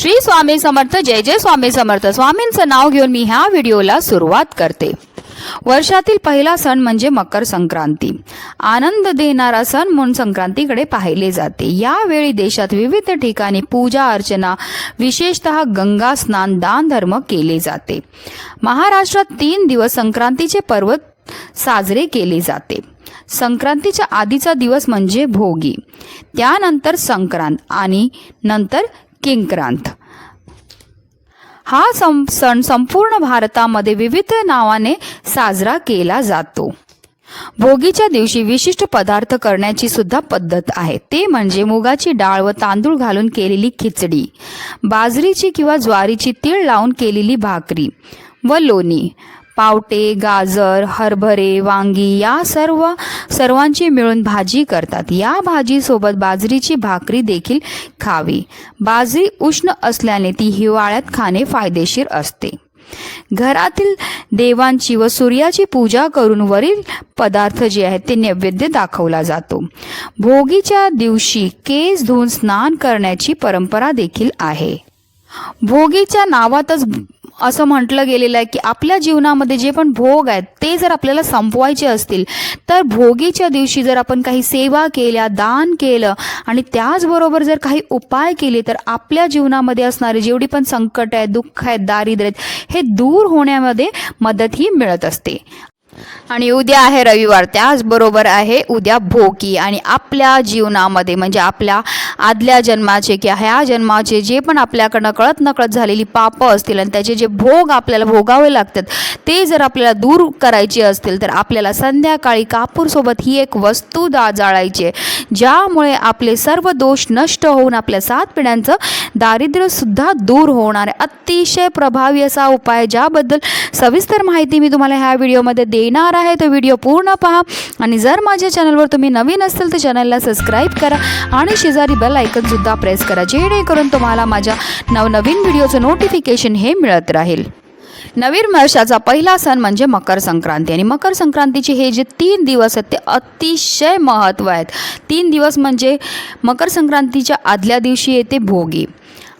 श्री स्वामी समर्थ जय जय स्वामी समर्थ. स्वामींचं नाव घेऊन मी ह्या व्हिडिओला सुरुवात करते. वर्षातील पहिला सण म्हणजे मकर संक्रांती. आनंद देणारा सण म्हणून संक्रांतीकडे पाहिले जाते. यावेळी देशात विविध ठिकाणी पूजा अर्चना विशेषतः गंगा स्नान दान धर्म केले जाते. महाराष्ट्रात तीन दिवस संक्रांतीचे पर्व साजरे केले जाते. संक्रांतीच्या आधीचा दिवस म्हणजे भोगी. त्यानंतर संक्रांत आणि नंतर किंक्रांत. हा सं सण संपूर्ण भारतामध्ये विविध नावाने साजरा केला जातो. भोगीच्या दिवशी विशिष्ट पदार्थ करण्याची सुद्धा पद्धत आहे. ते म्हणजे मुगाची डाळ व तांदूळ घालून केलेली खिचडी बाजरीची किंवा ज्वारीची तीळ लावून केलेली भाकरी व लोणी. पावटे गाजर हरभरे वांगी या सर्व सर्वांची मिळून भाजी करतात. या भाजीसोबत बाजरीची भाकरी देखील खावी. बाजरी उष्ण असल्याने ती हिवाळ्यात खाणे फायदेशीर असते. घरातील देवांची व सूर्याची पूजा करून वरील पदार्थ जे आहेत ते नैवेद्य दाखवला जातो. भोगीच्या दिवशी केस धुवून स्नान करण्याची परंपरा देखील आहे. भोगीच्या नावातच असं म्हटलं गेलेलं आहे की आपल्या जीवनामध्ये जे पण भोग आहेत ते जर आपल्याला संपवायचे असतील तर भोगीच्या दिवशी जर आपण काही सेवा केल्या दान केलं आणि त्याचबरोबर जर काही उपाय केले तर आपल्या जीवनामध्ये असणारे जेवढी पण संकट आहेत दुःख आहेत दारिद्र्य आहेत हे दूर होण्यामध्ये मदतही मिळत असते. आणि उद्या आहे रविवार त्याचबरोबर आहे उद्या भोगी आणि आपल्या जीवनामध्ये म्हणजे आपल्या आदल्या जन्माचे किंवा ह्या जन्माचे जे पण आपल्याकडनं कळत नकळत झालेली पापं असतील आणि त्याचे जे भोग आपल्याला भोगावे लागतात ते जर आपल्याला दूर करायचे असतील तर आपल्याला संध्याकाळी कापूरसोबत ही एक वस्तू दा जाळायची आहे. ज्यामुळे आपले सर्व दोष नष्ट होऊन आपल्या सात पिढ्यांचं दारिद्र्यसुद्धा दूर होणार आहे. अतिशय प्रभावी असा उपाय ज्याबद्दल सविस्तर माहिती मी तुम्हाला ह्या व्हिडिओमध्ये देणार आहे. तो व्हिडिओ पूर्ण पहा आणि जर माझ्या चॅनलवर तुम्ही नवीन असाल तर चॅनलला सबस्क्राईब करा आणि शेजारी बेल आयकनसुद्धा प्रेस करा जेणेकरून तुम्हाला माझ्या नवनवीन व्हिडिओचं नोटिफिकेशन हे मिळत राहील. नवीन वर्षाचा पहिला सण म्हणजे मकर संक्रांती आणि मकर संक्रांतीचे हे जे तीन दिवस आहेत ते अतिशय महत्त्व आहेत. तीन दिवस म्हणजे मकर संक्रांतीच्या आदल्या दिवशी येते भोगी.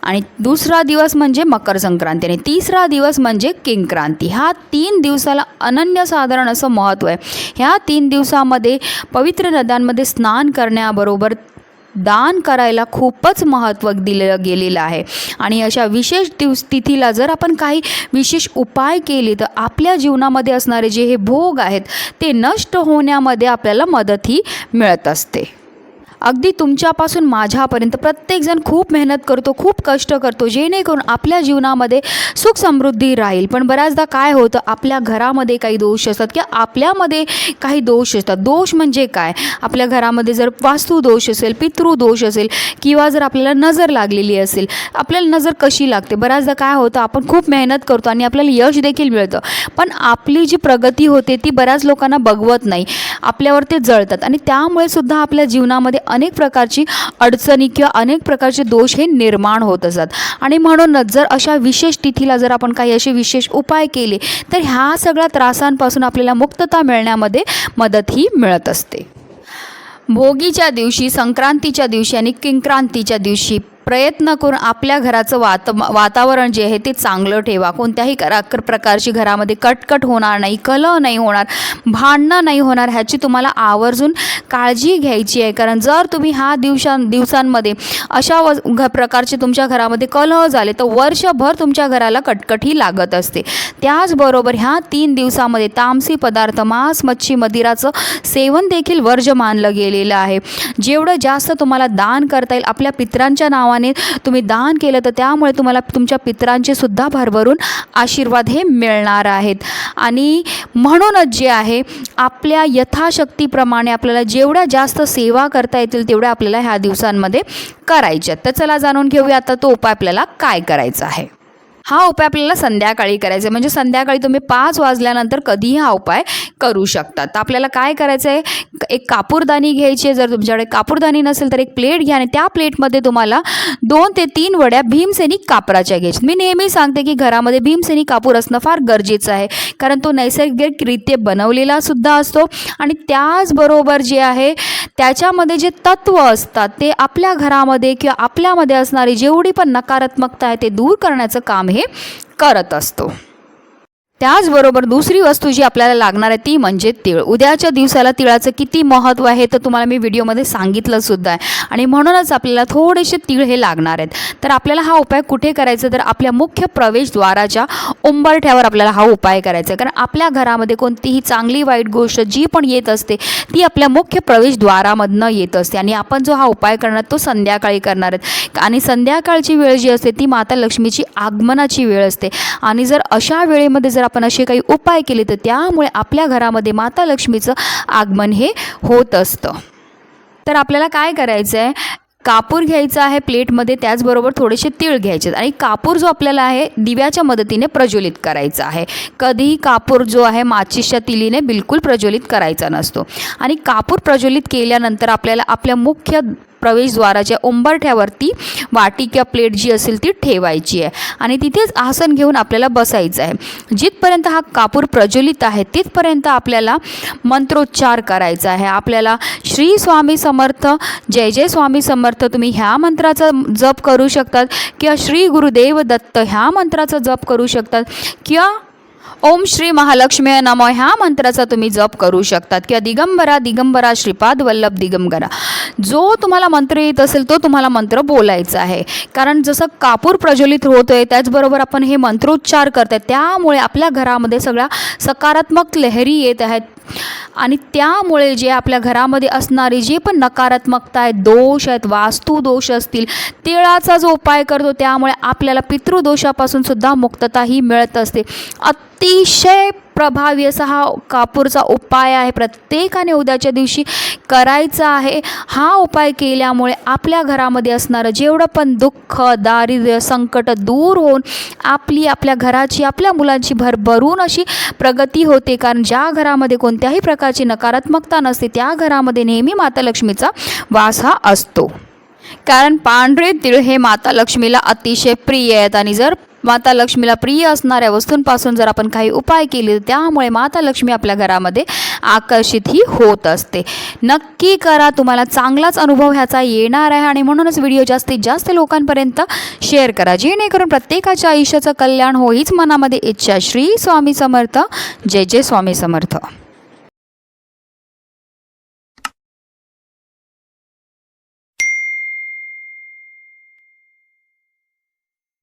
आणि दुसरा दिवस म्हणजे मकर संक्रांती आणि तिसरा दिवस म्हणजे किंक्रांती ह्या तीन दिवसाला अनन्यसाधारण असं महत्त्व आहे. ह्या तीन दिवसामध्ये पवित्र नद्यांमध्ये स्नान करण्याबरोबर दान करायला खूपच महत्त्व दिलं गेलेलं आहे. आणि अशा विशेष दिवस तिथीला जर आपण काही विशेष उपाय केले तर आपल्या जीवनामध्ये असणारे जे हे भोग आहेत ते नष्ट होण्यामध्ये आपल्याला मदतही मिळत असते. अगदी तुमच्यापासून माझ्यापर्यंत प्रत्येकजण खूप मेहनत करतो खूप कष्ट करतो जेणेकरून आपल्या जीवनामध्ये सुख समृद्धी राहील. पण बऱ्याचदा काय होतं आपल्या घरामध्ये काही दोष असतात किंवा आपल्यामध्ये काही दोष असतात. दोष म्हणजे काय? आपल्या घरामध्ये जर वास्तू दोष असेल पितृदोष असेल किंवा जर आपल्याला नजर लागलेली असेल आपल्याला नजर कशी लागते? बऱ्याचदा काय होतं आपण खूप मेहनत करतो आणि आपल्याला यश देखील मिळतं. पण आपली जी प्रगती होते ती बऱ्याच लोकांना बघवत नाही. आपल्यावर ते जळतात. आणि त्यामुळे सुद्धा आपल्या जीवनामध्ये अनेक प्रकारची अडचणी किंवा अनेक प्रकारचे दोष हे निर्माण होत असतात. आणि म्हणूनच जर अशा विशेष तिथीला जर आपण काही असे विशेष उपाय केले तर ह्या सगळ्या त्रासांपासून आपल्याला मुक्तता मिळण्यामध्ये मदतही मिळत असते. भोगीच्या दिवशी संक्रांतीच्या दिवशी आणि किंक्रांतीच्या दिवशी प्रयत्न करून आपल्या घराचं वात वातावरण जे आहे ते चांगलं ठेवा. कोणत्याही करा प्रकारची घरामध्ये कटकट होणार नाही कलह नाही होणार भांडणं नाही होणार ह्याची तुम्हाला आवर्जून काळजी घ्यायची आहे. कारण जर तुम्ही ह्या दिवसां दिवसांमध्ये अशा व घ प्रकारचे तुमच्या घरामध्ये कलह झाले तर वर्षभर तुमच्या घराला कटकटही लागत असते. त्याचबरोबर ह्या तीन दिवसामध्ये तामसी पदार्थ मांस मच्छी मदिराचं सेवन देखील वर्ज मानलं गेलेलं आहे. जेवढं जास्त तुम्हाला दान करता येईल आपल्या पित्रांच्या नावाने तुम्ही दान केलं तर त्यामुळे तुम्हाला तुमच्या पित्रांचे सुद्धा भरभरून आशीर्वाद हे मिळणार आहेत. आणि म्हणूनच जे आहे आपल्या यथाशक्तीप्रमाणे आपल्याला जेवढ्या जास्त सेवा करता येतील तेवढ्या आपल्याला ह्या दिवसांमध्ये करायच्या तर चला जाणून घेऊया आता तो उपाय आपल्याला काय करायचा आहे. हा उपाय आपल्याला संध्याकाळी करायचा आहे. म्हणजे संध्याकाळी तुम्ही पाच वाजल्यानंतर कधीही हा उपाय करू शकता. तर आपल्याला काय करायचं आहे एक कापूरदानी घ्यायची आहे. जर तुमच्याकडे कापूरदानी नसेल तर एक प्लेट घ्या आणि त्या प्लेटमध्ये तुम्हाला दोन ते तीन वड्या भीमसेनी कापराच्या घ्यायच्या. मी नेहमी सांगते की घरामध्ये भीमसेनी कापूर असणं फार गरजेचं आहे. कारण तो नैसर्गिकरित्या बनवलेला सुद्धा असतो आणि त्याचबरोबर जे आहे त्याच्यामध्ये जे तत्त्व असतात ते आपल्या घरामध्ये किंवा आपल्यामध्ये असणारी जेवढी पण नकारात्मकता आहे ते दूर करण्याचं काम हे करत असतो. त्याचबरोबर दुसरी वस्तू जी आपल्याला लागणार आहे ती म्हणजे तिळ. उद्याच्या दिवसाला तिळाचं किती महत्त्व आहे तर तुम्हाला मी व्हिडिओमध्ये सांगितलं सुद्धा आहे. आणि म्हणूनच आपल्याला थोडेसे तीळ हे लागणार आहेत. तर आपल्याला हा उपाय कुठे करायचा? तर आपल्या मुख्य प्रवेशद्वाराच्या उंबरठ्यावर आपल्याला हा उपाय करायचा आहे. कारण आपल्या घरामध्ये कोणतीही चांगली वाईट गोष्ट जी पण येत असते ती आपल्या मुख्य प्रवेशद्वारामधनं येत असते. आणि आपण जो हा उपाय करणार तो संध्याकाळी करणार आहेत. आणि संध्याकाळची वेळ जी असते ती माता लक्ष्मीची आगमनाची वेळ असते. आणि जर अशा वेळेमध्ये जर आपण असे काही उपाय केले तर त्यामुळे आपल्या घरामध्ये माता लक्ष्मीचं आगमन हे होत असतं. तर आपल्याला काय करायचं आहे कापूर घ्यायचा आहे प्लेटमध्ये त्याचबरोबर थोडेसे तीळ घ्यायचे आणि कापूर जो आपल्याला आहे दिव्याच्या मदतीने प्रज्वलित करायचा आहे. कधीही कापूर जो आहे माचीसच्या तिलीने बिलकुल प्रज्वलित करायचा नसतो. आणि कापूर प्रज्वलित केल्यानंतर आपल्याला आपल्या मुख्य प्रवेशद्वाराच्या उंबरठ्यावरती वाटी किंवा प्लेट जी असेल ती ठेवायची आहे. आणि तिथेच आसन घेऊन आपल्याला बसायचं आहे. जिथपर्यंत हा कापूर प्रज्वलित आहे तिथपर्यंत आपल्याला मंत्रोच्चार करायचा आहे. आपल्याला श्री स्वामी समर्थ जय जय स्वामी समर्थ तुम्ही ह्या मंत्राचा जप करू शकतात किंवा श्री गुरुदेव दत्त ह्या मंत्राचा जप करू शकतात किंवा ओम श्री महालक्ष्मी नमो ह्या मंत्राचा तुम्ही जप करू शकतात. किंवा दिगंबरा दिगंबरा श्रीपाद वल्लभ दिगंबरा. जो तुम्हाला मंत्र येत असेल तो तुम्हाला मंत्र बोलायचा आहे. कारण जसं कापूर प्रज्वलित होतो आहे त्याचबरोबर आपण हे मंत्रोच्चार करत आहे त्यामुळे आपल्या घरामध्ये सगळ्या सकारात्मक लहरी येत आहेत. आणि त्यामुळे जे आपल्या घरामध्ये असणारी जे पण नकारात्मकता आहे दोष आहेत वास्तू दोष असतील तिळाचा जो उपाय करतो त्यामुळे आपल्याला पितृदोषापासून सुद्धा मुक्तता ही मिळत असते. अतिशय प्रभावी असा हा कापूरचा उपाय आहे. प्रत्येकाने उद्याच्या दिवशी करायचा आहे. हा उपाय केल्यामुळे आपल्या घरामध्ये असणारं जेवढं पण दुःख दारिद्र्य संकट दूर होऊन आपली आपल्या घराची आपल्या मुलांची भरभरून अशी प्रगती होते. कारण ज्या घरामध्ये कोणत्याही प्रकारची नकारात्मकता नसते त्या घरामध्ये नेहमी माता लक्ष्मीचा वास हा असतो. कारण पांढरे तिळ हे माता लक्ष्मीला अतिशय प्रिय आहेत आणि जर माता लक्ष्मीला प्रिय असणाऱ्या वस्तूंपासून जर आपण काही उपाय केले तर त्यामुळे माता लक्ष्मी आपल्या घरामध्ये आकर्षित ही होत असते. नक्की करा तुम्हाला चांगलाच अनुभव ह्याचा येणार आहे आणि म्हणूनच व्हिडिओ जास्तीत जास्त लोकांपर्यंत शेअर करा जेणेकरून प्रत्येकाच्या आयुष्याचं कल्याण हो हीच मनामध्ये इच्छा. श्री स्वामी समर्थ. जय जय स्वामी समर्थ.